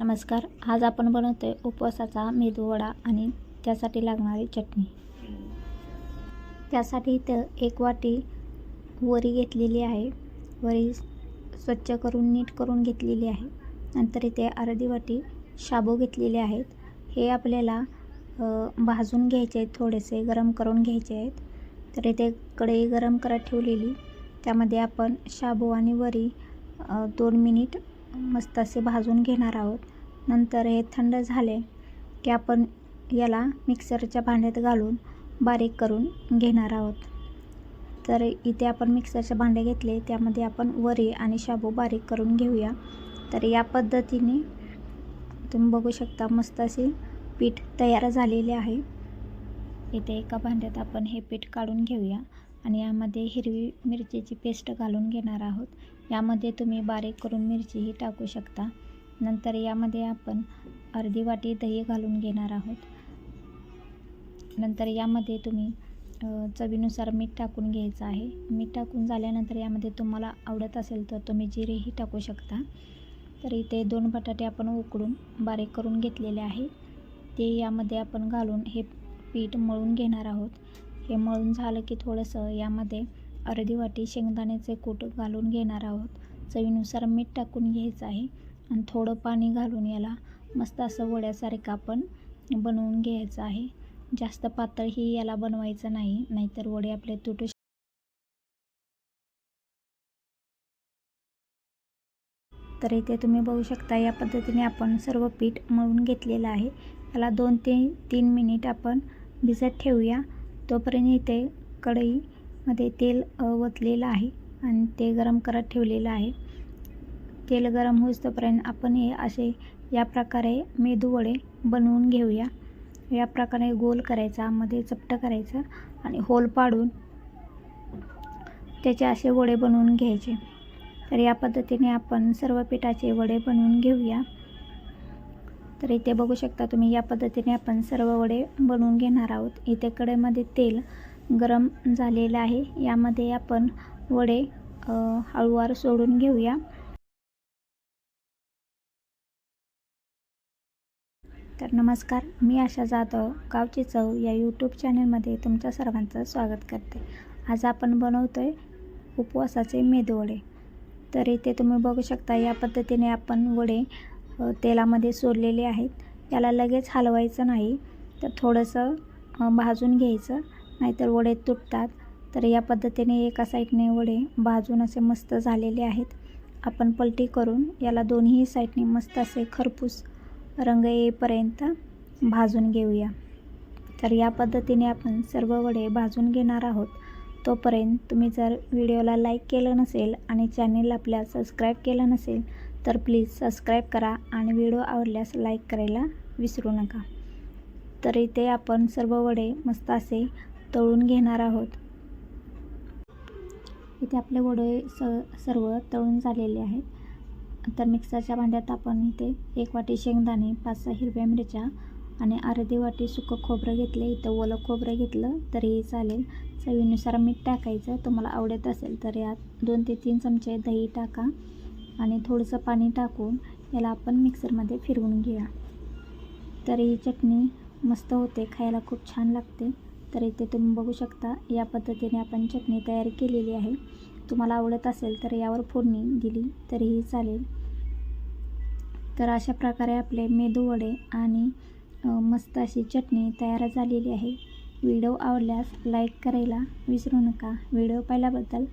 नमस्कार. आज आपण बनवतोय उपवासाचा मेदूवडा आणि त्यासाठी लागणारी चटणी. त्यासाठी इथं एक वाटी वरी घेतलेली आहे. वरी स्वच्छ करून नीट करून घेतलेली आहे. नंतर इथे अर्धी वाटी शाबू घेतलेले आहेत. हे आपल्याला भाजून घ्यायचे आहेत थोडेसे गरम करून घ्यायचे आहेत. तर इथे कढई गरम करत ठेवलेली. त्यामध्ये आपण शाबू आणि वरी दोन मिनिट मस्त असे भाजून घेणार आहोत. नंतर हे थंड झाले की आपण याला मिक्सरच्या भांड्यात घालून बारीक करून घेणार आहोत. तर इथे आपण मिक्सरचे भांडे घेतले त्यामध्ये आपण वरी आणि शाबू बारीक करून घेऊया. तर या पद्धतीने तुम्ही बघू शकता मस्त असे पीठ तयार झालेले आहे. इथे एका भांड्यात आपण हे पीठ काढून घेऊया. आणि यामध्ये हिरवी मिरचीची पेस्ट घालून घेणार आहोत. यामध्ये तुम्ही बारीक करून मिरचीही टाकू शकता. नंतर यामध्ये आपण अर्धी वाटी दही घालून घेणार आहोत. नंतर यामध्ये तुम्ही चवीनुसार मीठ टाकून घ्यायचं आहे. मीठ टाकून झाल्यानंतर यामध्ये तुम्हाला आवडत असेल तर तुम्ही जिरेही टाकू शकता. तर इथे दोन बटाटे आपण उकडून बारीक करून घेतलेले आहे. ते यामध्ये आपण घालून हे पीठ मळून घेणार आहोत. हे मळून झालं की थोडंसं यामध्ये अर्धी वाटी शेंगदाण्याचे कूट घालून घेणार आहोत. चवीनुसार मीठ टाकून घ्यायचं आहे आणि थोडं पाणी घालून याला मस्त असं वड्यासारखं आपण बनवून घ्यायचं आहे. जास्त पातळही याला बनवायचं नाही नाहीतर वडे आपले तुटू तर इथे तुम्ही बघू शकता या पद्धतीने आपण सर्व पीठ मळून घेतलेलं आहे. याला दोन ते तीन मिनिट आपण भिजत ठेवूया. तोपर्यंत इथे कढईमध्ये तेल ओतलेलं आहे आणि ते गरम करत ठेवलेलं आहे. तेल गरम होईस तोपर्यंत आपण हे असे या प्रकारे मेदू वडे बनवून घेऊया. या प्रकारे गोल करायचा मध्ये चपटं करायचं आणि होल पाडून त्याचे असे वडे बनवून घ्यायचे. तर या पद्धतीने आपण सर्व पिठाचे वडे बनवून घेऊया. तर इथे बघू शकता तुम्ही या पद्धतीने आपण सर्व वडे बनवून घेणार आहोत. इथे कडेमध्ये तेल गरम झालेलं आहे. यामध्ये आपण वडे हळूवार सोडून घेऊया. तर नमस्कार मी आशा जाधव गावची चव या यूट्यूब चॅनलमध्ये तुमच्या सर्वांचं स्वागत करते. आज आपण बनवतो आहे उपवासाचे मेदवडे तर इथे तुम्ही बघू शकता या पद्धतीने आपण वडे तेलामध्ये सोडलेले आहेत. याला लगेच हलवायचं नाही. तर थोडंसं भाजून घ्यायचं. नाहीतर वडे तुटतात. तर या पद्धतीने एका साईडने वडे भाजून असे मस्त झालेले आहेत. आपण पलटी करून याला दोन्ही साईडने मस्त असे खरपूस रंग येईपर्यंत भाजून घेऊया. तर या पद्धतीने आपण सर्व वडे भाजून घेणार आहोत. तोपर्यंत तुम्ही जर व्हिडिओला लाईक केलं नसेल आणि चॅनेल आपल्या सबस्क्राईब केलं नसेल तर प्लीज सबस्क्राईब करा आणि व्हिडिओ आवडल्यास लाईक करायला विसरू नका. तर इथे आपण सर्व वडे मस्त असे तळून घेणार आहोत. इथे आपले वडे स सर्व तळून झालेले आहेत. तर मिक्सरच्या भांड्यात आपण इथे एक वाटी शेंगदाणे पाच सहा हिरव्या मिरच्या आणि अर्धी वाटी सुकं खोबरं घेतले. इथं ओलं खोबरं घेतलं तरीही चालेल. चवीनुसार मीठ टाकायचं. तुम्हाला आवडत असेल तर यात दोन ते तीन चमचे दही टाका. आणि थोडंसं पाणी टाकून याला आपण मिक्सरमध्ये फिरवून घेऊया. तर ही चटणी मस्त होते खायला खूप छान लागते. तर इथे तुम्ही बघू शकता या पद्धतीने आपण चटणी तयार केलेली आहे. तुम्हाला आवडत असेल तर यावर फोडणी दिली तरीही चालेल. तर अशा प्रकारे आपले मेदू वडे आणि मस्त अशी चटणी तयार झालेली आहे. व्हिडिओ आवडल्यास लाईक करायला विसरू नका. व्हिडिओ पाहिल्याबद्दल